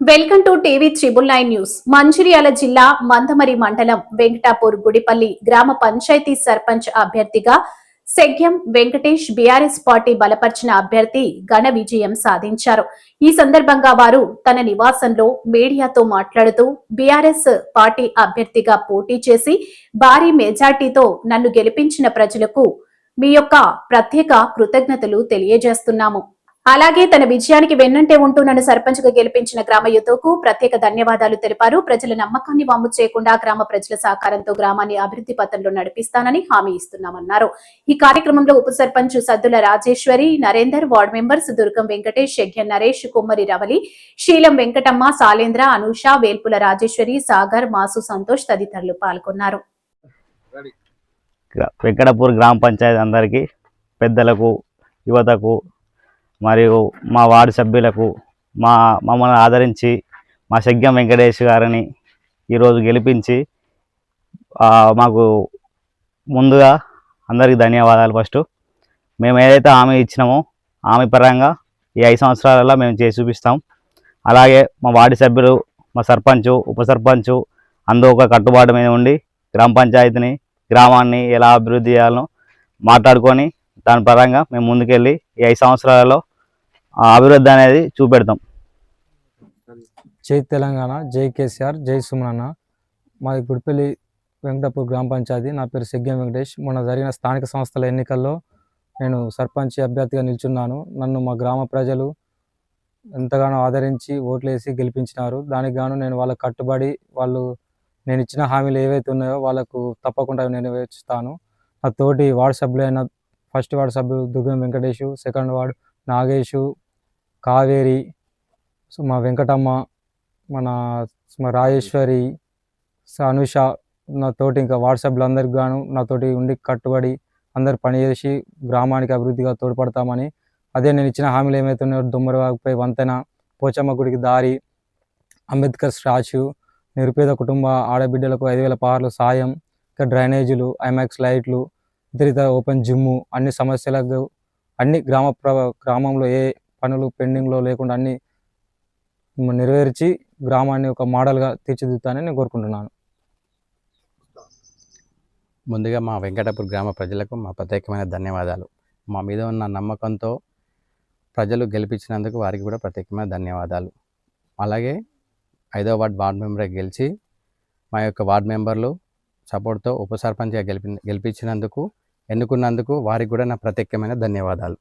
Welcome to TV triple nine news. Mancherial జిల్లా మందమరి మండలం వెంకటాపూర్ గుడిపల్లి గ్రామ పంచాయతీ సర్పంచ్ అభ్యర్థిగా సెగ్యం వెంకటేష్ బీఆర్ఎస్ పార్టీ బలపరిచిన అభ్యర్థి ఘన విజయం సాధించారు. ఈ సందర్భంగా వారు తన నివాసంలో మీడియాతో మాట్లాడుతూ బీఆర్ఎస్ పార్టీ అభ్యర్థిగా పోటీ చేసి భారీ మెజార్టీతో నన్ను గెలిపించిన ప్రజలకు మీ యొక్క ప్రత్యేక కృతజ్ఞతలు తెలియజేస్తున్నాము. అలాగే తన విజయానికి వెన్నంటే ఉంటూ నన్ను సర్పంచ్గా గెలిపించిన గ్రామ యుతకు ప్రత్యేక ధన్యవాదాలు తెలిపారు. ప్రజల నమ్మకాన్ని వమ్ము చేయకుండా గ్రామ ప్రజల సహకారంతో గ్రామాన్ని అభివృద్ధి పథంలో నడిపిస్తానని హామీ ఇస్తున్నామన్నారు. ఈ కార్యక్రమంలో ఉప సర్పంచ్ సద్దుల రాజేశ్వరి నరేందర్ వార్డు మెంబర్స్ దుర్గం వెంకటేష్ యజ్ఞ నరేష్ కుమ్మరి రవలి శీలం వెంకటమ్మ సాలేంద్ర అనూష వేల్పుల రాజేశ్వరి సాగర్ మాసు సంతోష్ తదితరులు పాల్గొన్నారు. వెంకటపూర్ గ్రామ పంచాయతీ అందరికీ పెద్దలకు యువతకు మరియు మా వార్డు సభ్యులకు మా మమ్మల్ని ఆదరించి మా శగ్యం వెంకటేష్ గారిని ఈరోజు గెలిపించి మాకు ముందుగా అందరికీ ధన్యవాదాలు ఫస్ట్. మేము ఏదైతే హామీ ఇచ్చినామో హామీ పరంగా ఈ ఐదు సంవత్సరాలలో మేము చేసి చూపిస్తాం. అలాగే మా వార్డు సభ్యులు మా సర్పంచు ఉప సర్పంచు అందరూ ఒక కట్టుబాటు మీద ఉండి గ్రామ పంచాయతీని గ్రామాన్ని ఎలా అభివృద్ధి చేయాలనో మాట్లాడుకొని దాని పరంగా మేము ముందుకెళ్ళి ఈ ఐదు సంవత్సరాలలో అభివృద్ధి అనేది చూపెడతాం. జై తెలంగాణ జై కేసీఆర్ జై సుమనన్న. మాది గుడిపల్లి వెంకటాపూర్ గ్రామ పంచాయతీ. నా పేరు సెగ్యం వెంకటేష్. మొన్న జరిగిన స్థానిక సంస్థల ఎన్నికల్లో నేను సర్పంచ్ అభ్యర్థిగా నిల్చున్నాను. నన్ను మా గ్రామ ప్రజలు ఎంతగానో ఆదరించి ఓట్లేసి గెలిపించినారు. దానికి గాను నేను వాళ్ళకు కట్టుబడి వాళ్ళు నేను ఇచ్చిన హామీలు ఏవైతే ఉన్నాయో వాళ్ళకు తప్పకుండా నెరవేర్చుతాను. నా తోటి వార్డు సభ్యులైన ఫస్ట్ వార్డు సభ్యులు దుర్గం వెంకటేషు సెకండ్ వార్డు నాగేషు కావేరి సో మా వెంకటమ్మ మన మా రాజేశ్వరి అనుష నాతోటి ఇంకా వాట్సాప్లో అందరికి గాను నాతోటి ఉండి కట్టుబడి అందరు పనిచేసి గ్రామానికి అభివృద్ధిగా తోడ్పడతామని అదే నేను ఇచ్చిన హామీలు ఏమైతే ఉన్నాయో దుమ్మరవాగుపై వంతెన పోచమ్మ గుడికి దారి అంబేద్కర్ స్టాచ్యూ నిరుపేద కుటుంబ ఆడబిడ్డలకు ఐదు వేల పార్లు సాయం ఇంకా డ్రైనేజీలు ఐమాక్స్ లైట్లు ఇతర ఇతర ఓపెన్ జిమ్ము అన్ని సమస్యలకు అన్ని గ్రామ ప్ర గ్రామంలో ఏ పనులు పెండింగ్లో లేకుండా అన్ని నెరవేర్చి గ్రామాన్ని ఒక మోడల్గా తీర్చిదిద్దుతానని నేను కోరుకుంటున్నాను. ముందుగా మా వెంకటాపూర్ గ్రామ ప్రజలకు మా ప్రత్యేకమైన ధన్యవాదాలు. మా మీద ఉన్న నమ్మకంతో ప్రజలు గెలిపించినందుకు వారికి కూడా ప్రత్యేకమైన ధన్యవాదాలు. అలాగే ఐదో వార్డ్ వార్డ్ మెంబర్ గెలిచి మా యొక్క వార్డ్ మెంబర్లు సపోర్ట్తో ఉప సర్పంచ్గా గెలిపి గెలిపించినందుకు ఎన్నుకున్నందుకు వారికి కూడా నా ప్రత్యేకమైన ధన్యవాదాలు.